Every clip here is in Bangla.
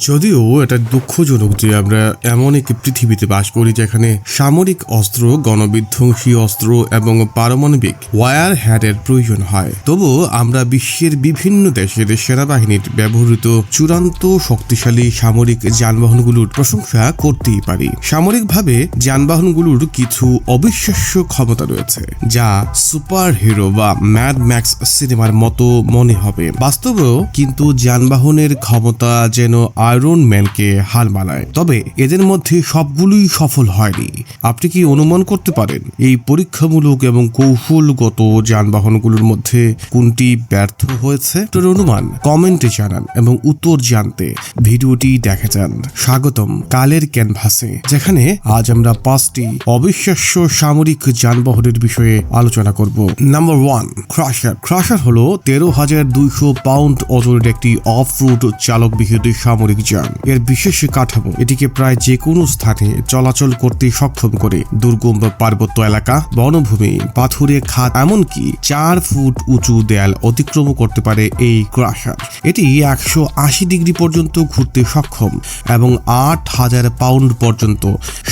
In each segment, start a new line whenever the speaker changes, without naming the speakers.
যদিও এটা দুঃখজনক যে আমরা এমন একটি পৃথিবীতে বাস করি যেখানে সামরিক অস্ত্র, গণবিধ্বংসী অস্ত্র এবং পারমাণবিক ওয়ার হ্যাডের প্রয়োজন হয়। তবুও আমরা বিশ্বের বিভিন্ন দেশের সেনাবাহিনীর ব্যবহৃত চূড়ান্ত শক্তিশালী সামরিক যানবাহনগুলোর প্রশংসা করতেই পারি। সামরিকভাবে যানবাহনগুলোর কিছু অবিশ্বাস্য ক্ষমতা রয়েছে, যা সুপার হিরো বা ম্যাড ম্যাক্স সিনেমার মতো মনে হবে। বাস্তবেও কিন্তু যানবাহনের ক্ষমতা যেন আয়রন ম্যানকে হার মানায়। তবে এদের মধ্যে সবগুলোই সফল হয়নি। আপনি কি অনুমান করতে পারেন, এই পরীক্ষামূলক এবং কৌশলগত যানবাহনগুলোর মধ্যে কোনটি ব্যর্থ হয়েছে? তোর অনুমান, কমেন্টে জানান এবং উত্তর জানতে ভিডিওটি দেখা যান। স্বাগতম কালের ক্যানভাসে, যেখানে আজ আমরা পাঁচটি অবিশ্বাস্য সামরিক যানবাহনের বিষয়ে আলোচনা করব। Number one, crusher. ক্রাশার হলো তেরো হাজার দুইশো পাউন্ড ওজনের একটি অফ রোড চালক বিহিত সামরিক যান এর বিশেষ কাঠামো এটিকে প্রায় যে কোনো স্থানে চলাচল করতে সক্ষম করে। দুর্গম পার্বত্য এলাকা, বনভূমি, পাথুরে খাত এমনকি চার ফুট উঁচু দেয়াল অতিক্রম করতে পারে এই ক্রাশার এটি একশো আশি ডিগ্রি পর্যন্ত ঘুরতে সক্ষম এবং আট হাজার পাউন্ড পর্যন্ত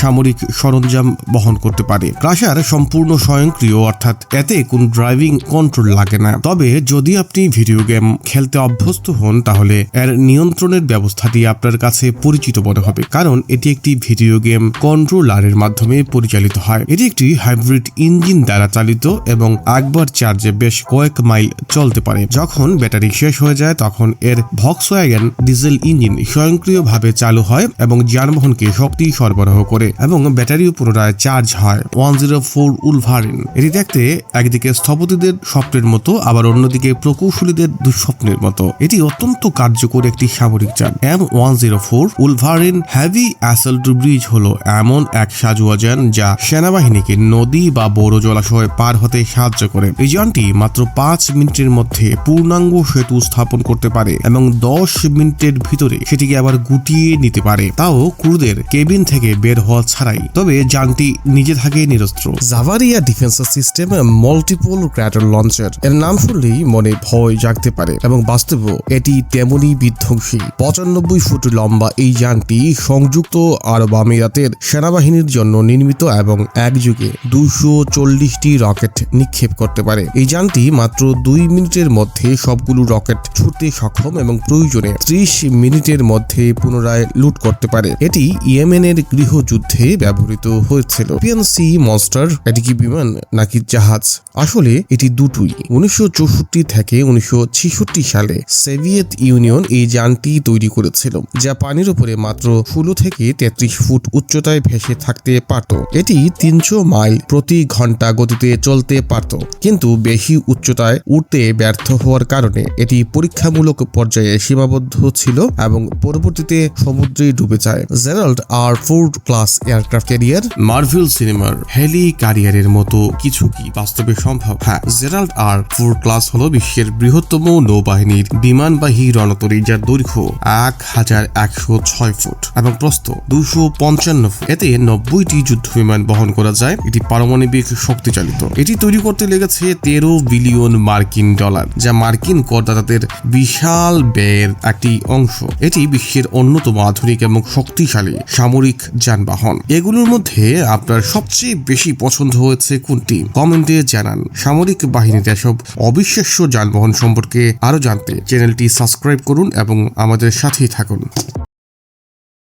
সামরিক সরঞ্জাম বহন করতে পারে। ক্রাশার সম্পূর্ণ স্বয়ংক্রিয়, অর্থাৎ এতে কোনো ড্রাইভিং কন্ট্রোল লাগে না। তবে যদি আপনি ভিডিও গেম খেলতে অভ্যস্ত হন, তাহলে এর নিয়ন্ত্রণের ব্যবস্থাটি আপনার কাছে পরিচিত মনে হবে, কারণ এটি একটি ভিডিও গেম কন্ট্রোলারের মাধ্যমে পরিচালিত হয়। এটি একটি হাইব্রিড ইঞ্জিন দ্বারা চালিত এবং একবার চার্জে বেশ কয়েক মাইল চলতে পারে। যখন ব্যাটারি শেষ হয়ে যায়, তখন এর ভক্সওয়াগন ডিজেল ইঞ্জিন স্বয়ংক্রিয়ভাবে চালু হয় এবং যানবাহনকে শক্তি সরবরাহ করে এবং ব্যাটারিও পুনরায় চার্জ হয়। One zero four Wolverine. এটি দেখতে একদিকে স্থপতিদের স্বপ্নের মতো, আবার অন্যদিকে প্রকৌশলীদের দুঃস্বপ্নের মতো। এটি অত্যন্ত কার্যকর একটি সামরিক যান M one zero four Wolverine heavy assault bridge হলো এমন এক সাজুয়া যান যা সেনাবাহিনীকে নদী বা বড় জলাশয় পার হতে সাহায্য করে। এই যানটি মাত্র পাঁচ মিনিটের মধ্যে পূর্ণাঙ্গ সেতু স্থাপন করতে পারে এবং দশ মিনিটের ভিতরে সেটিকে আবার গুটিয়ে নিতে পারে। তাও ক্রুদের কেবিন থেকে বের হওয়া ছাড়াই। তবে যানটি নিজে থাকে নিরস্ত্র। জাভারিয়া defence system multiple crater launcher এর নাম শুনলেই মনে ভয় জাগতে পারে এবং বাস্তবেও এটি তেমনই বিধ্বংসী। পঁচানব্বই ফুট লম্বা এই যানটি সংযুক্ত আরব আমিরাতের সেনাবাহিনীর জন্য নির্মিত এবং একযুগে দুশো চল্লিশটি রকেট নিক্ষেপ করতে পারে। এই যানটি মাত্র দুই মিনিটের মধ্যে সবগুলো রকেট ছুটতে সক্ষম এবং প্রয়োজনে ত্রিশ মিনিটের মধ্যে পুনরায় লুট করতে পারে। এটি ইয়েমেনের গৃহযুদ্ধে ব্যবহৃত হয়েছিল। পিএনসি মনস্টার, এটি কি বিমান নাকি জাহাজ? আসলে এটি দুটোই। উনিশশো চৌষট্টি থেকে উনিশশো ছেষট্টি সালে সোভিয়েত ইউনিয়ন এই যানটি তৈরি করেছিল। যা পানির উপরে মাত্র ষোলো থেকে তেত্রিশ ফুট উচ্চতায় ভেসে থাকতে পারত। এটি তিনশো মাইল প্রতি ঘণ্টা গতিতে চলতে পারত। কিন্তু বেশি উচ্চতায় উঠতে ব্যর্থ হওয়ার কারণে এটি পরীক্ষামূলক পর্যায়ে সীমাবদ্ধ ছিল এবং পরবর্তীতে সমুদ্রে ডুবে যায়। Gerald R Ford class aircraft carrier. Marvel সিনেমার হেলি ক্যারিয়ারের মতো কিছু কি বাস্তবে সম্ভব? হ্যাঁ জেরাল্ড আর ফোর ক্লাস হলো বিশ্বের বৃহত্তম নৌবাহিনীর বিমানবাহী রণতরী যার দৈর্ঘ্য এক হাজার একশো ছয় ফুট এবং প্রস্থ দুশো পঞ্চান্ন ফুট। এতে নব্বইটি যুদ্ধ বিমান বহন করা যায়। এটি পারমাণবিক শক্তি চালিত এটি তৈরি করতে লেগেছে তেরো বিলিয়ন মার্কিন ডলার, যা মার্কিন করদাতাদের বিশাল ব্যয়ের একটি অংশ। এটি বিশ্বের অন্যতম আধুনিক এবং শক্তিশালী সামরিক যানবাহন। এগুলোর মধ্যে আপনার সবচেয়ে বেশি পছন্দ হয়েছে কোনটি? কমেন্টে জানান। সামরিক বাহিনীতে এসব অবিশ্বাস্য যানবাহন সম্পর্কে আরও জানতে চ্যানেলটি সাবস্ক্রাইব করুন এবং আমাদের সাথেই থাকুন। Pentágono.